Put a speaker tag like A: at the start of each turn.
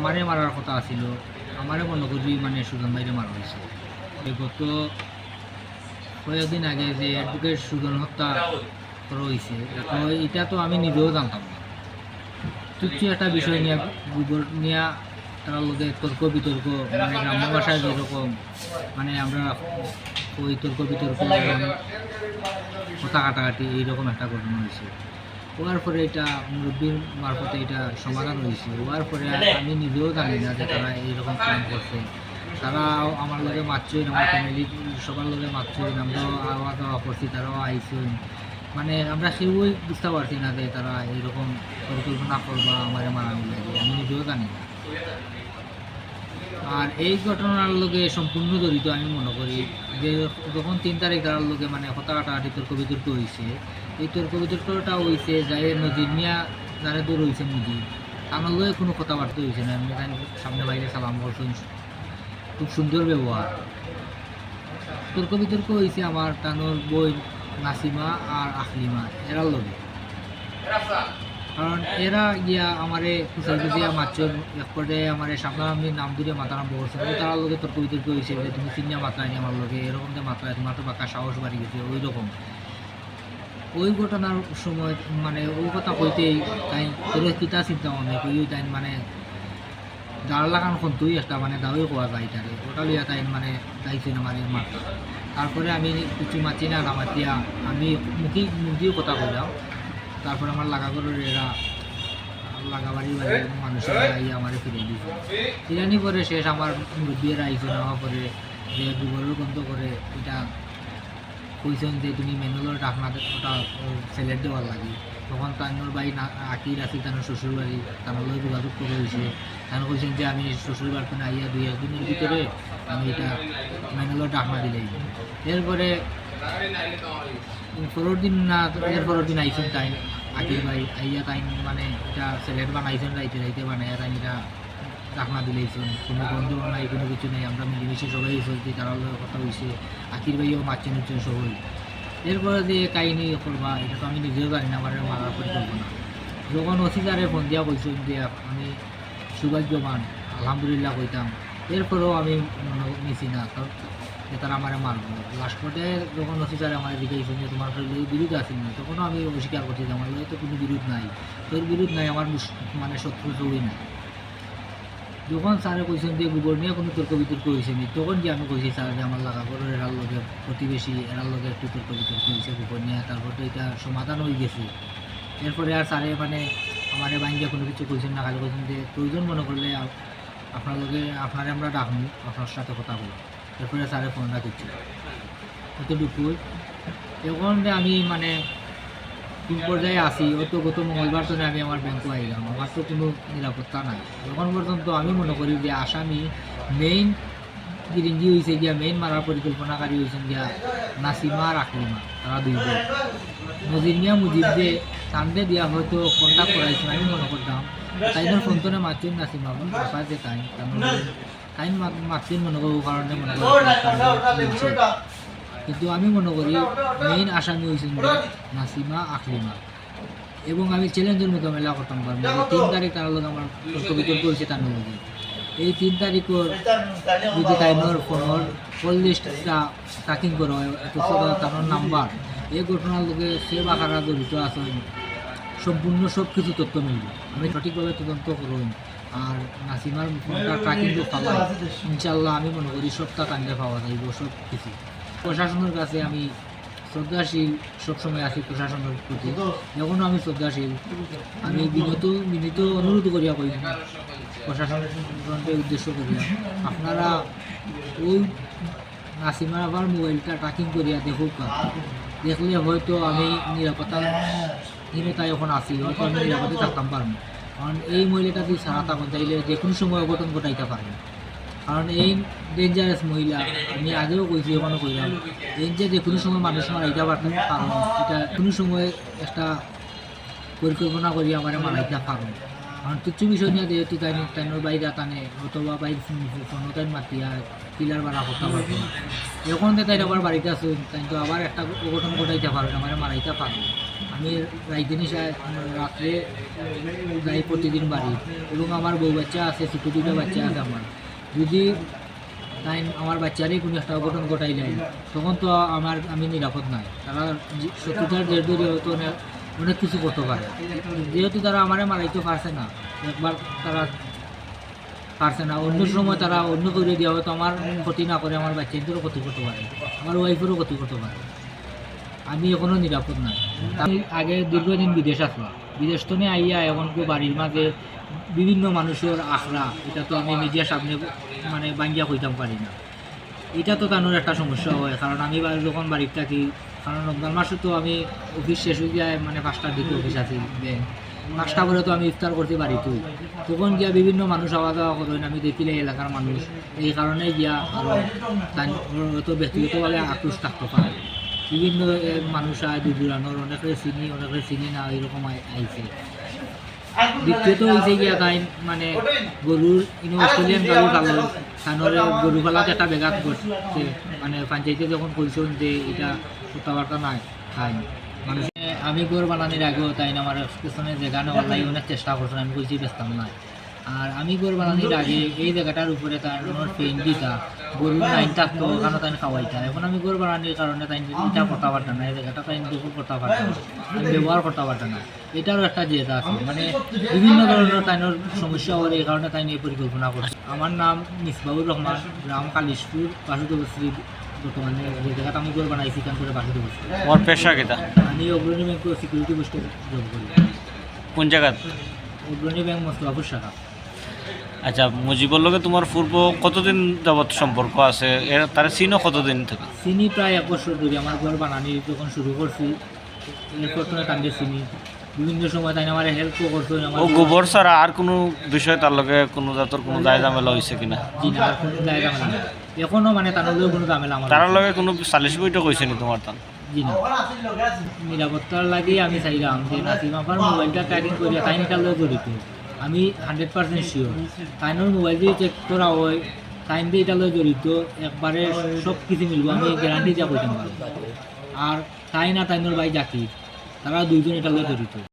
A: আমারে মারার কথা আছিল। আমারে মনে করি মানে সুজন ভাইরে মারা হয়েছে গত কয়েকদিন আগে যে অ্যাডভোকেট সুজন হত্যা করা হয়েছে এটা তো আমি নিজেও জানতাম না। তুচ্ছ একটা বিষয় নিয়ে গোবর নিয়ে তার লোকে তর্ক বিতর্ক মানে গ্রাম্য ভাষায় যেরকম মানে আমরা ওই তর্ক বিতর্ক, কথা কাটাকাটি, এইরকম একটা ঘটনা হয়েছে হওয়ার পরে এটা মুরব্বীর মারফতে এটা সমাধান হয়েছে। হওয়ার পরে আমি নিজেও জানি না যে তারা এইরকম প্ল্যান করছে। তারাও আমার লগে মারছেন আমার ফ্যামিলি সবার লগে মারছেন আমরাও আওয়া দাওয়া করছি, তারাও আইছেন মানে আমরা কেউই বুঝতে পারছি না যে তারা এইরকম পরিকল্পনা করবা, আমার মারানি লাগে। আমি নিজেও জানি না। আর এই ঘটনার লোকে সম্পূর্ণ জড়িত আমি মনে করি যে যখন তিন তারিখ তার লোকে মানে কথা কাটাকাটি তর্ক বিতর্ক হয়েছে এই তর্ক বিতর্কটা হয়েছে যাই নজির মিয়া যারা দূর হয়েছে মুজিব আমার লগে কোনো কথাবার্তা হয়েছে না এমনি তাই সামনে বাইরে সালাম করছেন খুব সুন্দর ব্যবহার। তর্ক বিতর্ক হয়েছে আমার তানোর বই নাসিমা আর আখলিমা, এরার লগে। কারণ এরা গিয়া আমারে কুচাল কুচিয়া মারছন একপটে আমারে সামনাসামনি নাম ধরে মাথা নাম ও তার লগে তর্ক বিতর্ক হয়েছে যে তুমি চিনিয়া মাত্রায় আমার লগে, এরকম যে মাত্রায় তোমার তো বাঁকা সাহস বাড়ি গেছে, ওই রকম। ওই ঘটনার সময় মানে ওই কথা কইতেই তাই তোর কিতা চিন্তা মনে কই তাই মানে দাঁড় লাগান কোন তুই একটা মানে দাওয়াই কোয়া যায় তারে ওটা লিয়া তাই মানে দাইছে না মানে মাত্রা তারপরে আমি কিছু মাতি না নামাতিয়া আমি মুখি মুখ দিয়ে কথা কইলাম। তারপরে আমার লাগা করে এরা লাগাবাড়ি বাড়ির মানুষেরা আই আমার ফিরে দিয়েছে ফিরানি পরে শেষ, আমার মুরব্বীরা আইসে নেওয়া পরে যে গোবরের গন্ধ করে, এটা কইছেন যে তুমি ম্যানুয়ালের ডাকনা ওটা সেলেট দেওয়ার লাগে। তখন তানোর বাড়ি না আকির আছে তানোর শ্বশুর বাড়ি লগে যোগাযোগ করে হয়েছে তানো কইছেন যে আমি শ্বশুর বাড়িতে আইয়া দুই একদিনের ভিতরে আমি এটা ম্যানুয়ালের ডাকনা দিলেই এরপরে, পরের দিন না, এর পরের দিন আইসেন তাই আকির ভাই আইয়া তাই মানে এটা সেলেট বানাইছেন রাইতে রাইতে বানাইয়া তাই এটা ডাকনা দিলেইছেন কোনো বন্ধু নাই, কোনো কিছু নেই, আমরা মিলেমিশে সবাই চলছি তারা কথা হয়েছে আকির ভাইও মারছেন হচ্ছেন সবাই। এরপরে যে কাহিনী করবা, এটা তো আমি নিজেও জানি না, আমার মারার পরিকল্পনা যখন অসিদারে ফোন দিয়া কইছেন যে, আমি সৌভাগ্যবান আলহামদুলিল্লাহ কইতাম। এরপরেও আমি নিছি না, কারণ তারা আমার মারব লাস্ট পর্যায়ে যখন অফিসারে আমার জিজ্ঞাসা যে তোমার বিরোধ আছে না? তখনও আমি অস্বীকার করছি আমার তো কোনো বিরোধ নাই। তোর বিরোধ নাই, আমার মানে শত্রু চড়ি না যখন স্যারে কইছেন যে গোবর নিয়ে কোনো তর্ক বিতর্ক হয়েছে নি? তখন যে আমি কইছি স্যার যে আমার লাগা করো এরার লগে প্রতিবেশী এরার লগে একটু তর্ক বিতর্ক হয়েছে গোবর নিয়ে তারপর তো এটা সমাধান হয়ে গেছে। এরপরে আর স্যারে মানে আমার বাইঙ্গিয়া কোনো কিছু কইছেন না, খালি কইছেন যে প্রয়োজন মনে করলে আপ- আপনার আপনারে আমরা ডাকমু আপনার সাথে কথা বলব এরপরে স্যারে ফোন রাখিচ্ছি এতটুকু এখন আমি মানে তিন পর্যায়ে আসি ও তো গত মঙ্গলবার তো আমি আমার ব্যাংকে আইলাম, আমার তো কোনো নিরাপত্তা নাই। এখন পর্যন্ত আমি মনে করি যে আসামি মেইন গিরিঙ্গি হয়েছে গিয়া মেইন মারার পরিকল্পনাকারী হয়েছেন গিয়া নাসিমা আর আকলিমা, তারা দুই বোন। নজির মিয়া মুজিব যে চান্দে দিয়া হয়তো কন্ট্যাক্ট করাইছেন, আমি মনে করতাম তাইদের ফোন তোনে মারছেন নাসিমা বোন পাপা যে তাই তাই মারছেন মনে করব, কারণে মনে করি কিন্তু আমি মনে করি মেইন আসামি হয়েছেন নাসিমা আখলিমা এবং আমি চ্যালেঞ্জের মতো মেলা করতাম পারব তিন তারিখ তার লোক আমার তর্ক বিতর্ক হয়েছে তার লগে এই তিন তারিখর যদি তাইনোর ফোনের কল লিস্টটা ট্র্যাকিং করা হয় তার নাম্বার এই ঘটনার লোকে সে বাকারা জড়িত আছেন সম্পূর্ণ সব কিছু তথ্য মিলবে। আমি সঠিকভাবে তদন্ত করুন। আর নাসিমার ফোনটা ট্র্যাকিং পাওয়া ইনশাল্লাহ আমি মনে করি সবটা কাণ্ডে পাওয়া যাইব সব কিছু প্রশাসনের কাছে আমি শ্রদ্ধাশীল, সবসময় আছি প্রশাসনের প্রতি। যখনও আমি শ্রদ্ধাশীল। আমি বিনত, বিনীত অনুরোধ করিয়া করি প্রশাসনকে উদ্দেশ্য করিয়া। আপনারা ওই নাসিমার আবার মোবাইলটা ট্র্যাকিং করিয়া দেখুক। দেখলে হয়তো আমি নিরাপত্তা হীনতায় এখন আছি, হয়তো আমি নিরাপদে থাকতাম পারব। কারণ এই মহিলাটা যদি সারা থাকুন, তাইলে যে কোনো সময় অঘটন ঘটাইতে পারবে। কারণ এই ডেঞ্জারাস মহিলা, আমি আগেও কইছি এখনও কইলাম এই যে কোনো সময় মানুষ মারাইতে পারতাম কারণ এটা কোনো সময় একটা পরিকল্পনা করি আমার মারাইতে পারব কারণ তুচ্ছ বিষয় নিয়ে যেহেতু তাই তাইনোর বাইরে টানে অথবা বাইর তাই মাতিয়া পিলার বাড়া করতে পারব এখন তো তাই আবার বাড়িতে আসুন তাই তো আবার একটা অঘটন ঘটাইতে পারবে আমার মারাইতে পারবে আমি নিশায় রাত্রে যাই প্রতিদিন বাড়ি, এবং আমার বউ বাচ্চা আছে ছোটো বাচ্চা আছে আমার। যদি তাই আমার বাচ্চারই কোনো একটা অঘটন ঘটাই যায় তখন তো আমার, আমি নিরাপদ নাই তারা শত্রুতার জের ধরে হয়তো অনেক কিছু করতে পারে। যেহেতু তারা আমারে মারাইতে পারছে না, একবার তারা পারছে না। অন্য সময় তারা অন্য করে দেওয়া হয়তো আমার ক্ষতি না করে, আমার বাচ্চাদেরও ক্ষতি করতে পারে। আমার ওয়াইফেরও ক্ষতি করতে পারে। আমি এখনও নিরাপদ নাই। আমি আগে দীর্ঘদিন বিদেশ আসলাম। বিদেশ তো নিয়ে আইয়া এখন কেউ বাড়ির মাঝে বিভিন্ন মানুষের আখড়া, এটা তো আমি মিডিয়ার সামনে মানে বাঙ্গিয়া কইতাম পারি না। এটা তো তানোর একটা সমস্যা হয়, কারণ আমি যখন বাড়িতে থাকি, কারণ রমজান মাসে তো আমি অফিস শেষ হয়ে যায় মানে পাঁচটার দিকে অফিস আছি পাঁচটা করে তো আমি ইফতার করতে পারি তো। তখন গিয়া বিভিন্ন মানুষ আওয়া যাওয়া করেন আমি দেখিলে এলাকার মানুষ, এই কারণে গিয়া আরও হয়তো ব্যক্তিগতভাবে আক্রোশ থাকতে পারে। বিভিন্ন মানুষ আয় দূর দূরানোর অনেকে চিনি অনেকে চিনি না, এরকম আই- আইছে। দ্বিতীয়ত হয়েছে গিয়া তাই মানে গরুর ইনো অস্ট্রেলিয়ান গরু সানোর একটা ব্যাঘাত করছে মানে পঞ্চায়েতে যখন কইছেন যে এটা কথাবার্তা নাই খাই মানে আমি গরু বানানির আগেও তাই আমার পেছনে জায়গা নেওয়ার লাগে অনেক চেষ্টা করছেন আমি কইছি ব্যস্তাম নাই। আর আমি গরু বানানোর আগে এই জায়গাটার উপরে তার পেন দিতা। গরুর লাইন থাকতো ওখানে তাই খাওয়াইতা। এখন আমি গরু বানানোর কারণে তাই এটা করতে পারতাম না এই জায়গাটা তাই দখল করতে পারতাম আমি ব্যবহার করতে পারতাম না এটারও একটা জেদ আছে। মানে বিভিন্ন ধরনের তাইনের সমস্যা হলে এই কারণে তাই নিয়ে পরিকল্পনা করছে। আমার নাম মিসবাউর রহমান গ্রাম কালিশপুর বাসুদেবশ্রী বর্তমানে যে জায়গাটা আমি গরু বানাইছি সেখান করে বাসুদেবশ্রী
B: তোমার পেশা কেটা
A: আমি অগ্রণী ব্যাংক সিকিউরিটি পোস্টে জব করি।
B: কোন জায়গাত?
A: অগ্রণী ব্যাংক মোস্তফাপুর শাখা।
B: আচ্ছা মুজিবর লগে তোমার পূর্ব কতদিন যাবত সম্পর্ক আছে? এর তার চিনো কতদিন থেকে?
A: চিনি প্রায় এক বছর ধরে আমার ঘর বানানি যখন শুরু করছি এরপর তো কান্দে চিনি বিভিন্ন সময় তাই আমার হেল্পও করতো
B: ও গোবর ছাড়া আর কোনো বিষয় তার লগে কোনো জাতর কোনো দায় ঝামেলা হয়েছে কিনা?
A: জি না আর কোনো জায়গা মানে এখনও মানে তার হলেও কোনো ঝামেলা আমার
B: তার লগে কোনো সালিশ বৈঠক কইছে নি তোমার তান?
A: জি না। নিরাপত্তার লাগি আমি চাইলাম যে নাসিম আপার মোবাইলটা ট্র্যাকিং করিয়া তাই নিটার লগে জড়িত। আমি হান্ড্রেড পার্সেন্ট শিওর তাইনোর মোবাইল দিয়ে চেক করা হয় টাইম দিয়ে এটা লয় জড়িত একবারে সব কিছু মিলবো, আমি গ্যারান্টি যা বলতে পারব আর তাই না তাইনোর বাই জাকির তারা দুইজন এটা লয় জড়িত।